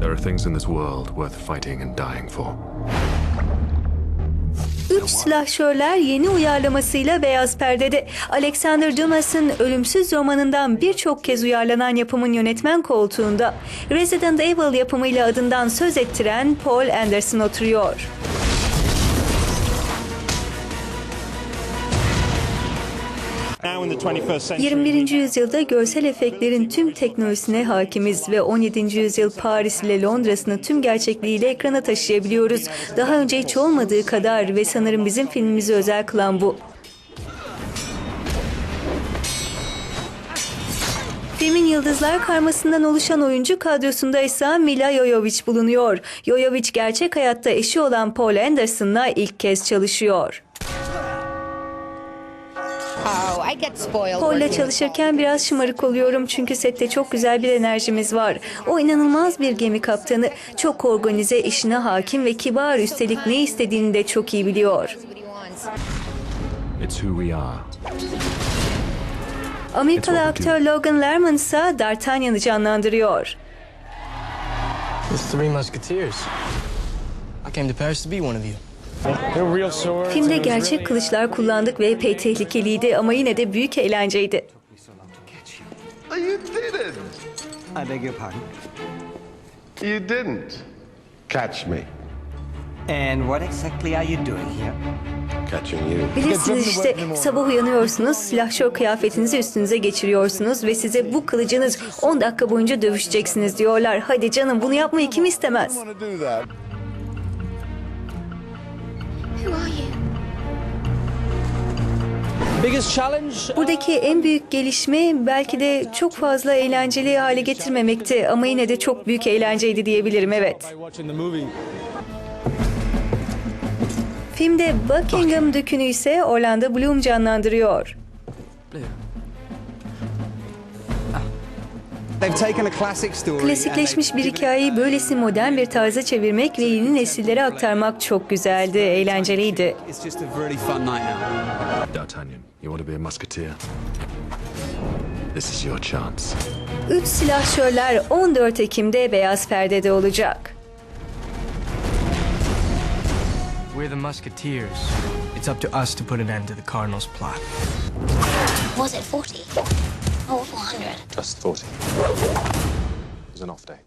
There are things in this world worth fighting and dying for. Üç silahşörler yeni uyarlamasıyla Beyaz Perde'de. Alexander Dumas'ın ölümsüz romanından birçok kez uyarlanan yapımın yönetmen koltuğunda Resident Evil yapımıyla adından söz ettiren Paul Anderson oturuyor. 21. yüzyılda görsel efektlerin tüm teknolojisine hakimiz ve 17. yüzyıl Paris ile Londra'sını tüm gerçekliğiyle ekrana taşıyabiliyoruz. Daha önce hiç olmadığı kadar ve sanırım bizim filmimizi özel kılan bu. Filmin Yıldızlar Karması'ndan oluşan oyuncu kadrosunda ise Mila Jovovich bulunuyor. Jovovich gerçek hayatta eşi olan Paul Anderson'la ilk kez çalışıyor. Spoiled. Paul'la çalışırken biraz şımarık oluyorum çünkü sette çok güzel bir enerjimiz var. O inanılmaz bir gemi kaptanı. Çok organize, işine hakim ve kibar üstelik ne istediğini de çok iyi biliyor. It's who we are. Amerikalı It's aktör Logan Lerman ise D'Artagnan'ı canlandırıyor. The Three Musketeers. I came to Paris to be one of you. Filmde gerçek kılıçlar kullandık ve epey tehlikeliydi ama yine de büyük eğlenceydi. You didn't. I beg your pardon? You didn't catch me And what exactly are you doing here? catching you. Bilirsiniz işte sabah uyanıyorsunuz, silahşör kıyafetinizi üstünüze geçiriyorsunuz ve size bu kılıcınız 10 dakika boyunca dövüşeceksiniz diyorlar. Hadi canım bunu yapmayı kim istemez? Buradaki en büyük gelişme belki de çok fazla eğlenceli hale getirmemekti ama yine de çok büyük eğlenceydi diyebilirim evet. Filmde Buckingham Dükünü ise Orlando Bloom canlandırıyor. Klasikleşmiş bir hikayeyi böylesi modern bir tarza çevirmek ve yeni nesillere aktarmak çok güzeldi, eğlenceliydi. D'Artagnan, you want to be a musketeer? This is your chance. Üç silahşörler 14 Ekim'de Beyaz Perde'de olacak. We're the Musketeers. It's up to us to put an end to the Cardinals' plot. Was it 40? 400. Just 40. It was an off day.